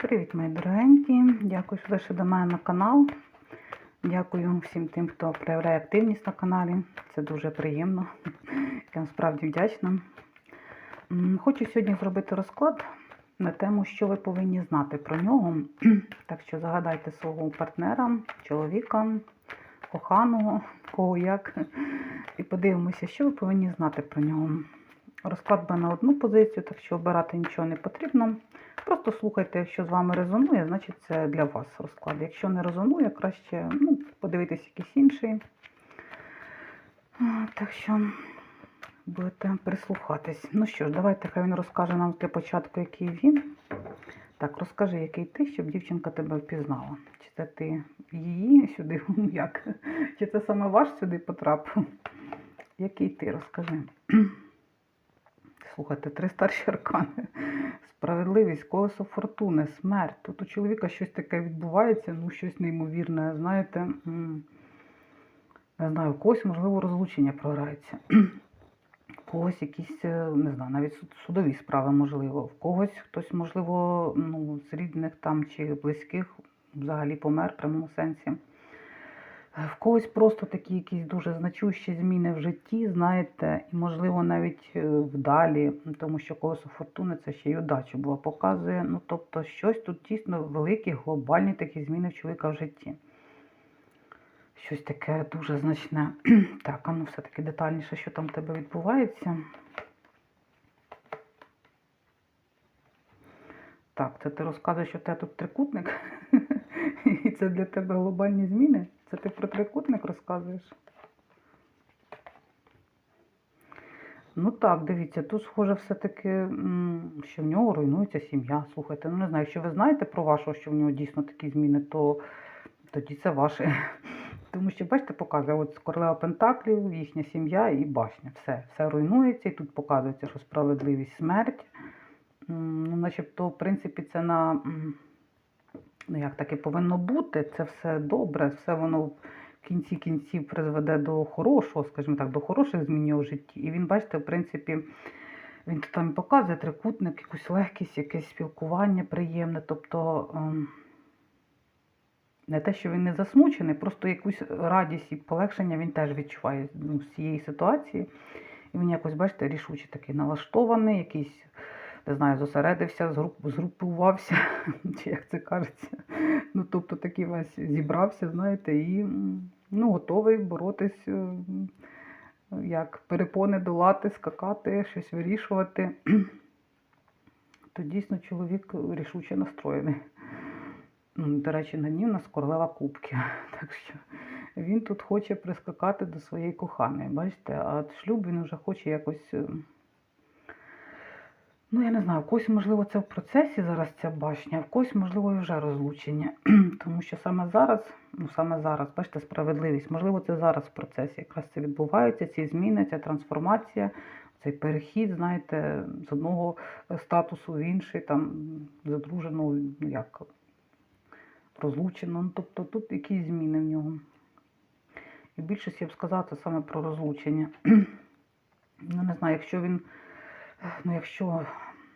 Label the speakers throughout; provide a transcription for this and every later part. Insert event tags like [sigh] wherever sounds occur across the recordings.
Speaker 1: Привіт, мої дорогенькі! Дякую, що зайшли до мене на канал. Дякую всім тим, хто проявляє активність на каналі. Це дуже приємно. Я вам справді вдячна. Хочу сьогодні зробити розклад на тему, що ви повинні знати про нього. [clears throat] Так що загадайте свого партнера, чоловіка, коханого, кого як. І подивимося, що ви повинні знати про нього. Розклад на одну позицію, так що обирати нічого не потрібно. Просто слухайте, якщо з вами резонує, значить це для вас розклад. Якщо не резонує, краще ну, подивитись якийсь інший. Так що будете прислухатись. Ну що ж, давайте хай він розкаже нам для початку, який він. Так, розкажи, який ти, щоб дівчинка тебе впізнала. Чи це ти її сюди, ну, як? Чи це саме ваш сюди потрапив? Який ти, розкажи. Слухайте, три старші аркани. Справедливість, колесо фортуни, смерть. Тут у чоловіка щось таке відбувається, ну щось неймовірне. Знаєте, не знаю, у когось, можливо, розлучення програється. [clears throat] У когось якісь, е, не знаю, навіть судові справи можливо. В когось хтось, можливо, ну, з рідних там чи близьких взагалі помер в прямому сенсі. В когось просто такі якісь дуже значущі зміни в житті, знаєте, і, можливо, навіть е, вдалі, тому що колесо фортуни це ще й удачу було показує. Ну, тобто, щось тут дійсно великі, глобальні такі зміни в чоловіка в житті. Щось таке дуже значне. [clears throat] Так, а ну все-таки детальніше, що там в тебе відбувається. Так, це ти розказуєш, що в тебе тут трикутник, [laughs] і це для тебе глобальні зміни? Це ти про трикутник розказуєш? Ну так, дивіться, тут схоже все-таки, що в нього руйнується сім'я. Слухайте, ну не знаю, якщо ви знаєте про вашого, що в нього дійсно такі зміни, то тоді це ваше. [laughs] Тому що, бачите, показує, от королева Пентаклів, їхня сім'я і башня. Все, все руйнується, і тут показується, що справедливість смерть. Ну, начебто, в принципі, це на. Ну, як таке повинно бути, це все добре, все воно в кінці кінців призведе до хорошого, скажімо так, до хороших змін в житті. І він, бачите, в принципі, він там показує трикутник, якусь легкість, якесь спілкування приємне. Тобто ем, не те, що він не засмучений, просто якусь радість і полегшення він теж відчуває ну, з цієї ситуації. І він якось, бачите, рішуче такий налаштований, якийсь, не знаю, зосередився, згруп, згрупувався, [laughs] чи як це кажеться. Ну, тобто такий весь зібрався, знаєте, і ну, готовий боротись, е, як перепони долати, скакати, щось вирішувати. [clears throat] То дійсно чоловік рішуче настроєний. До речі, на ній у нас королева кубки. [laughs] Так що він тут хоче прискакати до своєї коханої. Бачите, а шлюб він вже хоче якось. Е, Ну, я не знаю, в когось, можливо, це в процесі зараз ця башня, а в когось, можливо, і вже розлучення. [clears throat] Тому що саме зараз, ну саме зараз, бачите, справедливість, можливо, це зараз в процесі якраз це відбувається, ці зміни, ця трансформація, цей перехід, знаєте, з одного статусу в інший, там, задруженого, ну як, розлучено. Ну, тобто тут якісь зміни в нього. І більшість, я б сказала, це саме про розлучення. [clears throat] Ну, не знаю, якщо він, ну, якщо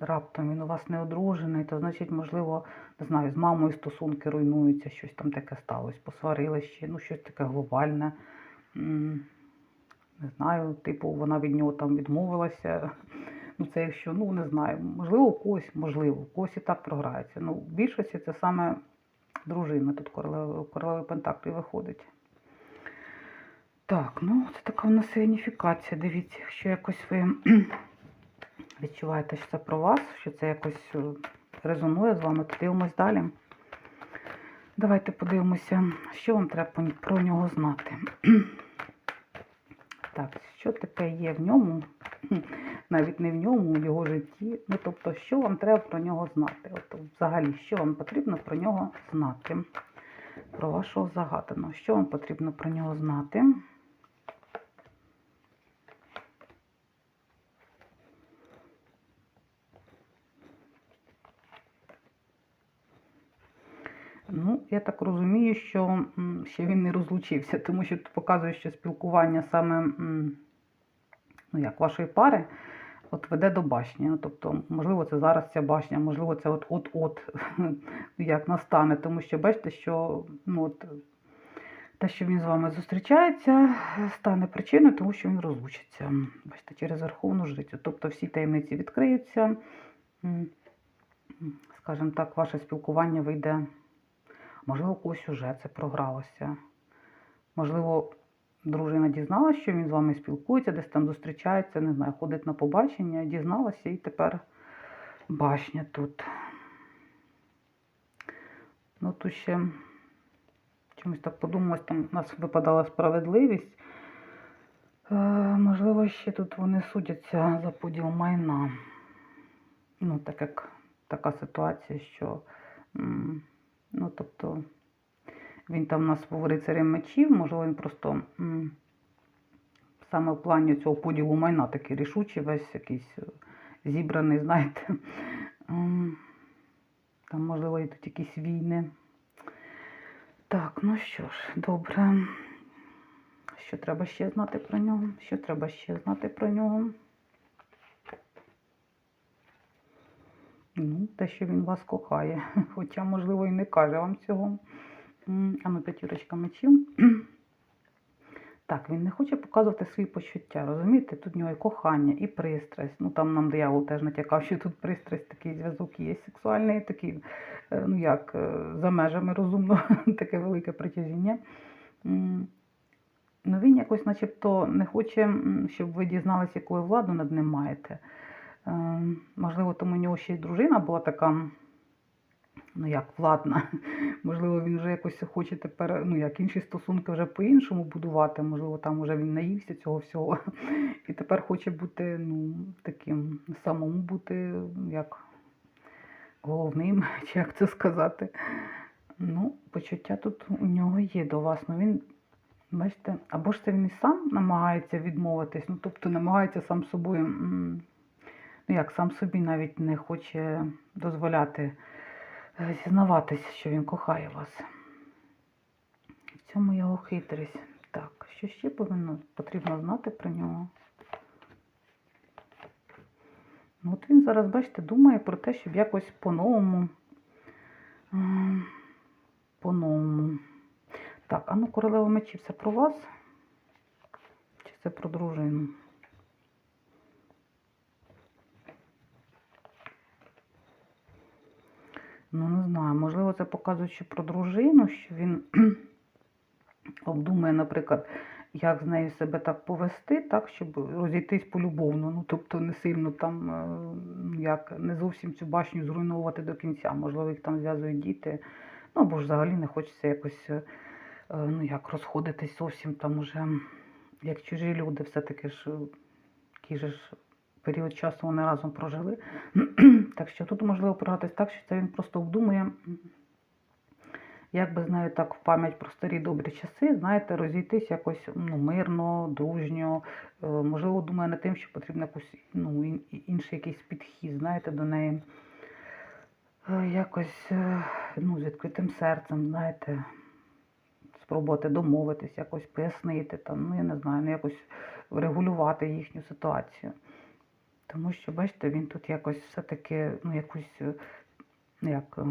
Speaker 1: раптом він у вас не одружений, то значить, можливо, не знаю, з мамою стосунки руйнуються, щось там таке сталося, посварились ще, ну, щось таке глобальне. Не знаю, типу, вона від нього там відмовилася. Ну, це якщо, ну, не знаю, можливо, когось, можливо, у когось і так програється. Ну, в більшості це саме дружина тут королеви, королеви Пентаклі виходить. Так, ну це така у нас сигніфікація. Дивіться, якщо якось ви відчуваєте, що це про вас, що це якось е, резонує з вами, то дивимось далі. Давайте подивимося, що вам треба про нього знати. [clears throat] Так, що таке є в ньому, [clears throat] навіть не в ньому, в його житті. Ну, тобто, що вам треба про нього знати? От взагалі, що вам потрібно про нього знати? Про вашого загаданого. Що вам потрібно про нього знати? Ну, я так розумію, що ще він не розлучився, тому що тут показує, що спілкування саме ну, як вашої пари от веде до башні. Тобто, можливо, це зараз ця башня, можливо, це от от-от [laughs] як настане. Тому що бачите, що ну, от, те, що він з вами зустрічається, стане причиною, тому що він розлучиться. Бачите, через верховну жрицю. Тобто всі таємниці відкриються. Скажімо так, ваше спілкування вийде. Можливо, когось уже це програлося. Можливо, дружина дізналася, що він з вами спілкується, десь там зустрічається, не знаю, ходить на побачення, дізналася і тепер башня тут. Ну, тут ще чомусь так подумалось, там у нас випадала справедливість. Е, можливо, ще тут вони судяться за поділ майна. Ну, так як така ситуація, що ну, тобто, він там у нас був рицарем мечів, можливо, він просто саме в плані цього поділу майна такий рішучий, весь якийсь е, зібраний, знаєте. Там, можливо, йдуть якісь війни. Так, ну що ж, добре. Що треба ще знати про нього? Що треба ще знати про нього? Ну, те, що він вас кохає, [laughs] хоча, можливо, і не каже вам цього. А ну, п'ятірочка мечів. Так, він не хоче показувати свої почуття, розумієте? Тут в нього і кохання, і пристрасть. Ну там нам диявол теж натякав, що тут пристрасть, такий зв'язок є сексуальний, такий, е, ну як, е, за межами розумно, [laughs] таке велике притяжіння. Ну він якось начебто не хоче, щоб ви дізналися, яку владу над ним маєте. Е, Можливо, тому у нього ще й дружина була така, ну як, владна. [laughs] Можливо, він вже якось хоче тепер, ну як інші стосунки вже по-іншому будувати. Можливо, там вже він наївся цього всього. [laughs] І тепер хоче бути, ну, таким, самому бути, як головним, [laughs] чи як це сказати. Ну, почуття тут у нього є до вас. Ну він, бачите, або ж це він і сам намагається відмовитись, ну тобто намагається сам собою. Ну як сам собі навіть не хоче дозволяти е, зізнаватися, що він кохає вас. В цьому його хитрість. Так, що ще повинно потрібно знати про нього? Ну, от він зараз, бачите, думає про те, щоб якось по-новому. По-новому. Так, а ну королева мечів це про вас? Чи це про дружину? Ну, не знаю, можливо, це показує ще про дружину, що він [clears throat] обдумує, наприклад, як з нею себе так повести, так, щоб розійтись полюбовно. Ну, тобто не сильно там, е, як не зовсім цю башню зруйнувати до кінця. Можливо, їх там зв'язують діти. Ну, або ж взагалі не хочеться якось е, е, ну, як розходитись зовсім там уже, як чужі люди, все-таки ж, же ж період часу вони разом прожили. [clears throat] так що тут можливо програтись так, що це він просто обдумує, як би з нею так в пам'ять про старі добрі часи, знаєте, розійтись якось ну, мирно, дружньо. Е, Можливо, думає над тим, що потрібно якусь ну, інший якийсь підхід, знаєте, до неї. Е, Якось е, ну, з відкритим серцем, знаєте, спробувати домовитись, якось пояснити, там, ну я не знаю, ну якось врегулювати їхню ситуацію. Тому що, бачите, він тут якось все-таки, ну, якусь, е, ну, як е,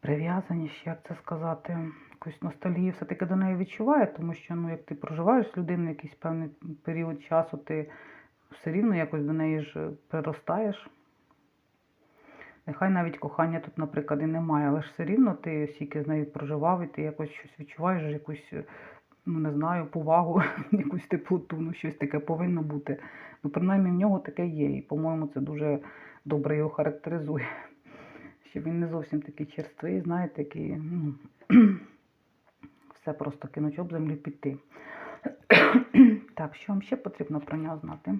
Speaker 1: прив'язаність, як це сказати, якусь ностальгію все-таки до неї відчуває, тому що, ну, як ти проживаєш з людиною якийсь певний період часу, ти все рівно якось до неї ж приростаєш. Нехай навіть кохання тут, наприклад, і немає, але ж все рівно ти стільки з нею проживав, і ти якось щось відчуваєш, якусь, е, ну не знаю, повагу, [laughs] якусь теплоту, ну щось таке повинно бути. Ну, принаймні в нього таке є. І, по-моєму, це дуже добре його характеризує. [laughs] Що він не зовсім такий черствий, знаєте, який, ну, [clears throat] все просто кинуть об землю піти. [clears throat] так, що вам ще потрібно про нього знати?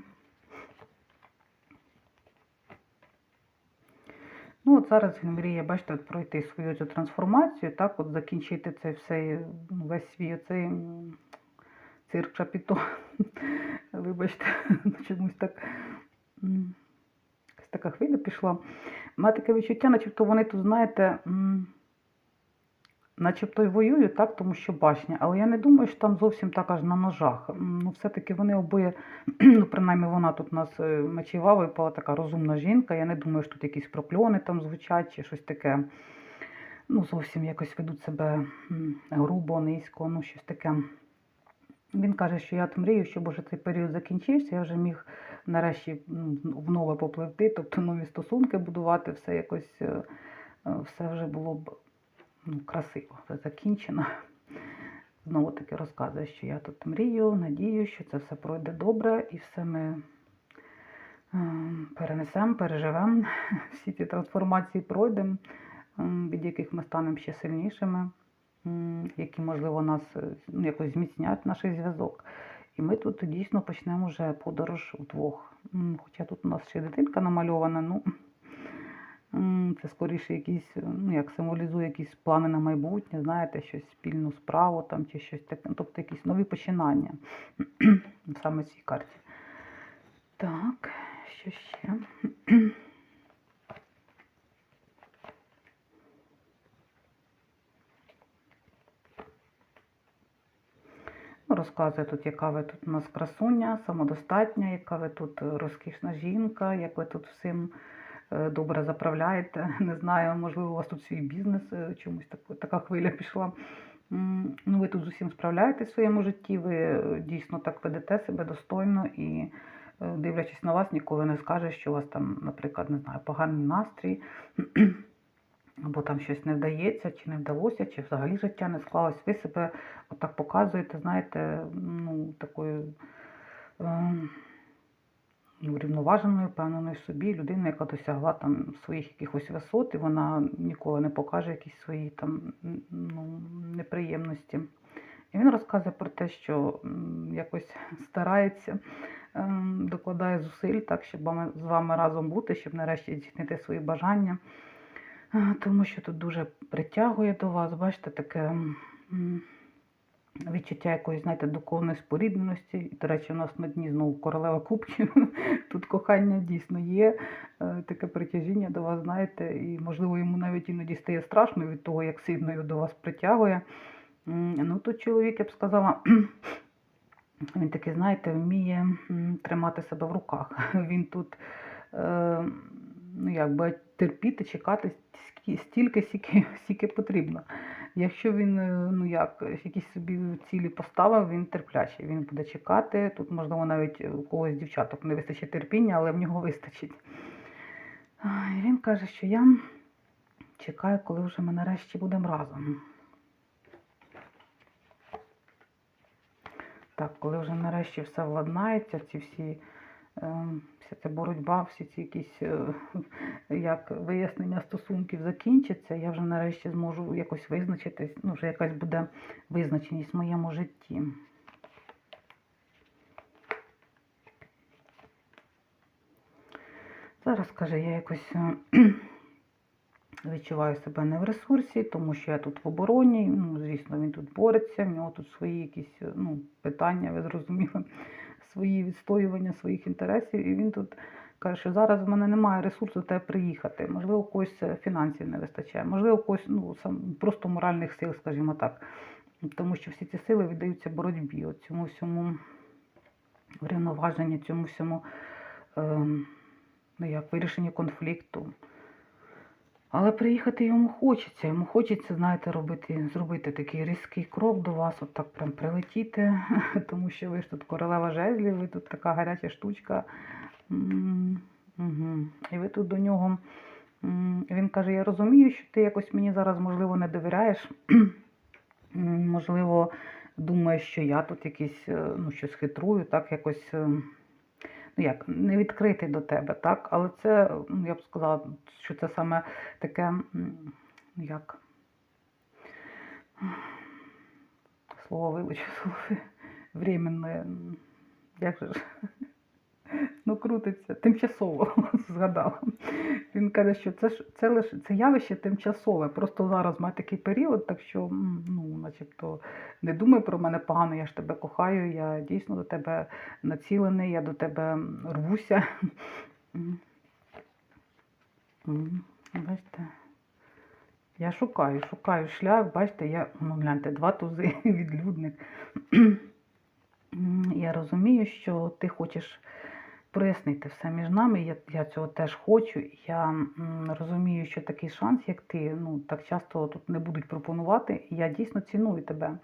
Speaker 1: Ну, от зараз він мріє, бачите, от пройти свою цю трансформацію, так, от закінчити це все, ну, весь свій оцей цирк Чапіто. [laughs] Вибачте, [laughs] чомусь так. така хвиля пішла. Має таке відчуття, начебто вони тут, знаєте, начебто й воюють, так, тому що башня, але я не думаю, що там зовсім так аж на ножах. Ну, все-таки вони обоє, [clears throat] ну, принаймні вона тут у нас мечева випала така розумна жінка. Я не думаю, що тут якісь прокльони там звучать чи щось таке. Ну, зовсім якось ведуть себе грубо, низько, ну, щось таке. Він каже, що я от мрію, щоб уже цей період закінчився, я вже міг нарешті в нове попливти, тобто нові стосунки будувати, все якось, е, е, все вже було б ну, красиво, все закінчено. Знову таки розказує, що я тут мрію, надію, що це все пройде добре і все ми е, перенесемо, переживемо, [laughs] всі ці трансформації пройдемо, від яких ми станемо ще сильнішими, які, можливо, нас е, ну, якось зміцнять наш зв'язок. І ми тут дійсно почнемо вже подорож вдвох. Хоча тут у нас ще дитинка намальована, ну це скоріше якісь, е, ну як символізує якісь плани на майбутнє, знаєте, щось спільну справу там чи щось таке, ну, тобто якісь нові починання [clears throat] саме в цій карті. Так, що ще? [clears throat] Ну, Розказує тут, яка ви тут у нас красуня, самодостатня, яка ви тут е, розкішна жінка, як ви тут всім добре заправляєте. [laughs] Не знаю, можливо, у вас тут свій бізнес, е, чомусь так, така хвиля пішла. Ну, ви тут з усім справляєтесь в своєму житті, ви е, дійсно так ведете себе достойно і, е, дивлячись на вас, ніколи не скаже, що у вас там, наприклад, не знаю, поганий настрій, [clears throat] або там щось не вдається, чи не вдалося, чи взагалі життя не склалось. Ви себе отак показуєте, знаєте, ну, такою ем, врівноваженою, впевненою в собі, людиною, яка досягла там своїх якихось висот, і вона ніколи не покаже якісь свої там ну, неприємності. І він розказує про те, що якось старається, ем, докладає зусиль, так, щоб з вами разом бути, щоб нарешті здійснити свої бажання. Е, Тому що тут дуже притягує до вас, бачите, таке відчуття якоїсь, знаєте, духовної спорідненості. І, до речі, у нас на дні знову королева кубків. [laughs] Тут кохання дійсно є, е, таке притяжіння до вас, знаєте, і, можливо, йому навіть іноді стає страшно від того, як сильно його до вас притягує. Ну, тут чоловік, я б сказала, [clears throat] він такий, знаєте, вміє тримати себе в руках. [laughs] Він тут, е, ну, якби терпіти, чекати стільки, скільки потрібно. Якщо він е, ну як, якісь собі цілі поставив, він терплячий, він буде чекати. Тут, можливо, навіть у когось дівчаток не вистачить терпіння, але в нього вистачить. Ай, Він каже, що я чекаю, коли вже ми нарешті будемо разом. Так, коли вже нарешті все владнається, ці всі, е, вся ця боротьба, всі ці якісь е, [laughs] як вияснення стосунків закінчиться, я вже нарешті зможу якось визначитись, ну, вже якась буде визначеність в моєму житті. Зараз, каже, я якось е, [clears throat] відчуваю себе не в ресурсі, тому що я тут в обороні. Ну, звісно, він тут бореться, в нього тут свої якісь е, ну, питання, ви зрозуміли, свої відстоювання своїх інтересів. І він тут каже, що зараз в мене немає ресурсу тебе приїхати. Можливо, когось е, фінансів не вистачає, можливо, когось ну, сам, просто моральних сил, скажімо так. Тому що всі ці сили віддаються боротьбі, от цьому всьому врівноваженню, цьому всьому ну, як, вирішенню конфлікту. Але приїхати йому хочеться. Йому хочеться, знаєте, робити, зробити такий різкий крок до вас, от так прям прилетіти, [laughs] тому що ви ж тут королева жезлів, ви тут така гаряча штучка. Мгм. І ви тут до нього. Він каже: Я розумію, що ти якось мені зараз, можливо, не довіряєш. [clears throat] Можливо, думаєш, що я тут якийсь, е, ну, щось хитрую, так якось. Ну як, не відкритий до тебе, так? Але це, ну, я б сказала, що це саме таке, ну, як слово вилучу, [laughs] слово временне, як же ж, ну крутиться, тимчасово [laughs] згадала. Він каже, що це ж це лише це явище тимчасове. Просто зараз має такий період, так що ну, начебто не думай про мене погано, я ж тебе кохаю, я дійсно до тебе націлений, я до тебе рвуся. Бачите? Я шукаю, шукаю шлях, бачите, я, ну гляньте, два тузи [laughs] відлюдник. Я розумію, що ти хочеш прояснити все між нами. Я, я цього теж хочу. Я м, розумію, що такий шанс, як ти, ну так часто тут не будуть пропонувати. Я дійсно ціную тебе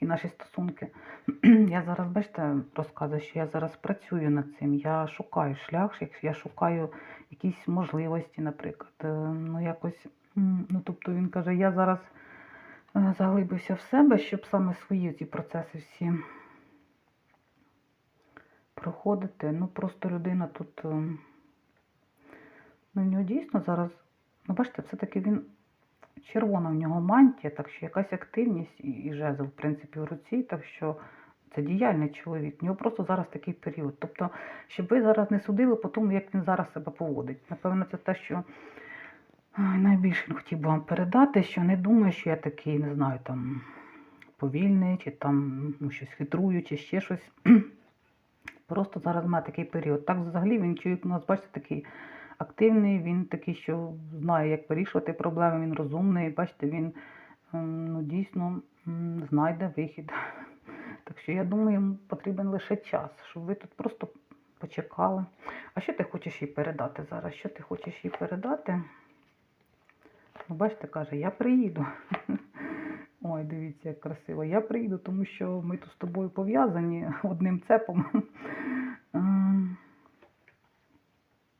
Speaker 1: і наші стосунки. [clears throat] Я зараз, бачите, розказую, що я зараз працюю над цим. Я шукаю шлях, я шукаю якісь можливості, наприклад. Е, Ну, якось, ну, тобто він каже, я зараз е, заглибився в себе, щоб саме свої ці процеси всі проходити. Ну, просто людина тут. е, Ну, в нього дійсно зараз, ну, бачите, все-таки він червона в нього мантія, так що якась активність і, і жезл, в принципі, в руці, так що це діяльний чоловік. В нього просто зараз такий період. Тобто, щоб ви зараз не судили по тому, як він зараз себе поводить. Напевно, це те, що найбільше він хотів би вам передати, що не думаю, що я такий, не знаю, там повільний, чи там ну, щось хитрую, чи ще щось. [clears throat] Просто зараз має такий період. Так взагалі він чоловік у нас, бачите, такий активний, він такий, що знає, як вирішувати проблеми, він розумний. Бачите, він ем, ну, дійсно знайде вихід. [laughs] Так що я думаю, йому потрібен лише час, щоб ви тут просто почекали. А що ти хочеш їй передати зараз? Що ти хочеш їй передати? Ну, бачите, каже, я приїду. [laughs] Ой, дивіться, як красиво. Я приїду, тому що ми тут з тобою пов'язані [laughs] одним цепом. [laughs] Ем,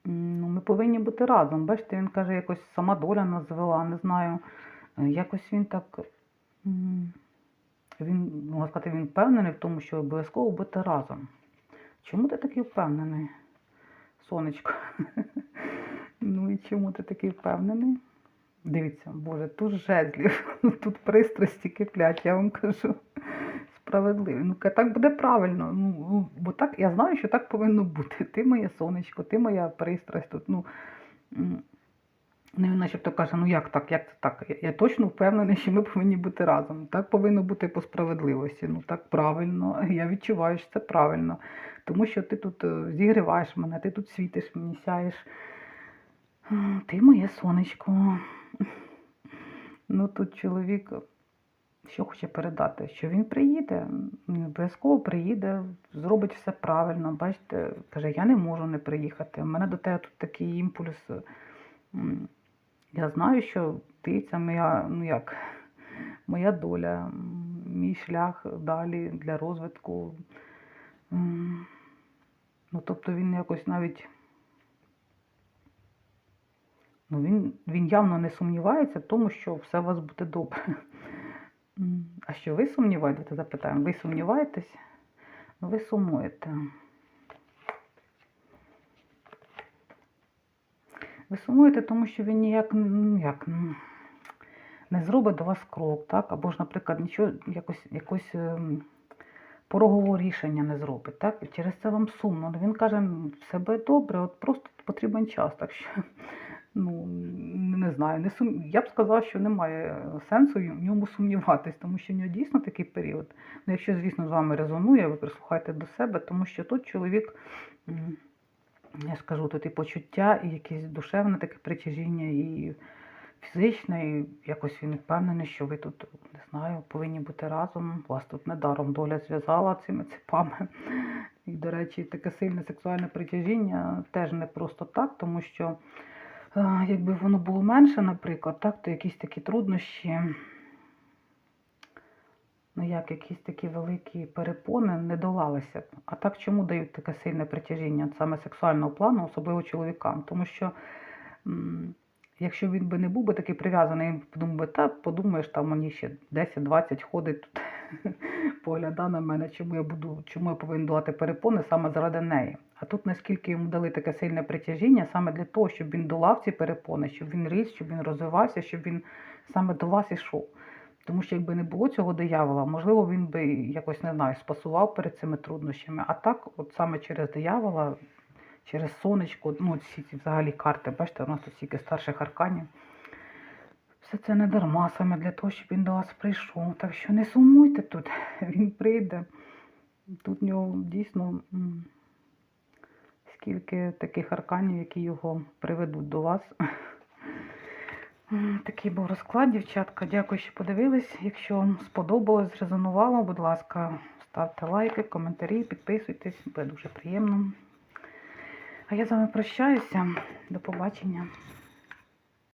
Speaker 1: Ну, ми повинні бути разом. Бачите, він каже, якось сама доля нас звела, не знаю. Е, Якось він так. Він, можна сказати, він впевнений в тому, що обов'язково бути разом. Чому ти такий впевнений, сонечко? [laughs] Ну і чому ти такий впевнений? Дивіться, Боже, тут жезлів, [laughs] тут пристрасті киплять, я вам кажу. Справедливо. Ну, так буде правильно. Ну, ну, бо так, я знаю, що так повинно бути. Ти моє сонечко, ти моя пристрасть тут. Ну, ну він начебто каже, ну як так, як це так? Я, я точно впевнений, що ми повинні бути разом. Так повинно бути по справедливості. Ну так правильно. [laughs] Я відчуваю, що це правильно. Тому що ти тут е, зігріваєш мене, ти тут світиш мені, сяєш. Ти моє сонечко. Ну тут чоловік що хоче передати, що він приїде, обов'язково приїде, зробить все правильно. Бачите, каже, я не можу не приїхати. У мене до тебе тут такий імпульс. Я знаю, що ти це моя, ну як, моя доля, мій шлях далі для розвитку. Ну, тобто він якось навіть. Ну, він, він явно не сумнівається в тому, що все у вас буде добре. А що ви сумніваєтеся? Запитаємо. Ви сумніваєтесь? Ну, ви сумуєте. Ви сумуєте, тому що він ніяк як, не зробить до вас крок, так? Або ж, наприклад, нічого, якось, якось ем, порогового рішення не зробить. Так? І через це вам сумно. Ну, Він каже, все буде добре, от просто потрібен час. Так що, ну, не знаю, не сум... я б сказала, що немає сенсу в ньому сумніватись, тому що в нього дійсно такий період. Ну, якщо, звісно, з вами резонує, ви прислухайте до себе, тому що тут чоловік, я скажу, тут і почуття, і якесь душевне таке притяжіння, і фізичне, і якось він впевнений, що ви тут, не знаю, повинні бути разом. Вас тут недаром доля зв'язала цими цепами. І, до речі, таке сильне сексуальне притяжіння теж не просто так, тому що якби воно було менше, наприклад, так, то якісь такі труднощі, ну як якісь такі великі перепони не долалися б. А так чому дають таке сильне притяжіння саме сексуального плану, особливо чоловікам? Тому що якщо він би не був би такий прив'язаний, він б подумав би, та подумаєш, там мені ще 10-20 ходить тут, [laughs] погляда на мене, чому я буду, чому я повинен долати перепони саме заради неї. А тут наскільки йому дали таке сильне притяжіння, саме для того, щоб він долав ці перепони, щоб він ріс, щоб він розвивався, щоб він саме до вас ішов. Тому що якби не було цього диявола, можливо, він би якось не знаю, спасував перед цими труднощами. А так, от саме через диявола, через сонечко, ну всі ці взагалі карти, бачите, у нас тут стільки старших арканів. Все це не дарма саме для того, щоб він до вас прийшов. Так що не сумуйте тут, [laughs] він прийде. Тут в нього дійсно скільки таких арканів, які його приведуть до вас. Такий був розклад, дівчатка. Дякую, що подивились. Якщо вам сподобалось, зрезонувало, будь ласка, ставте лайки, коментарі, підписуйтесь, буде дуже приємно. А я з вами прощаюся. До побачення.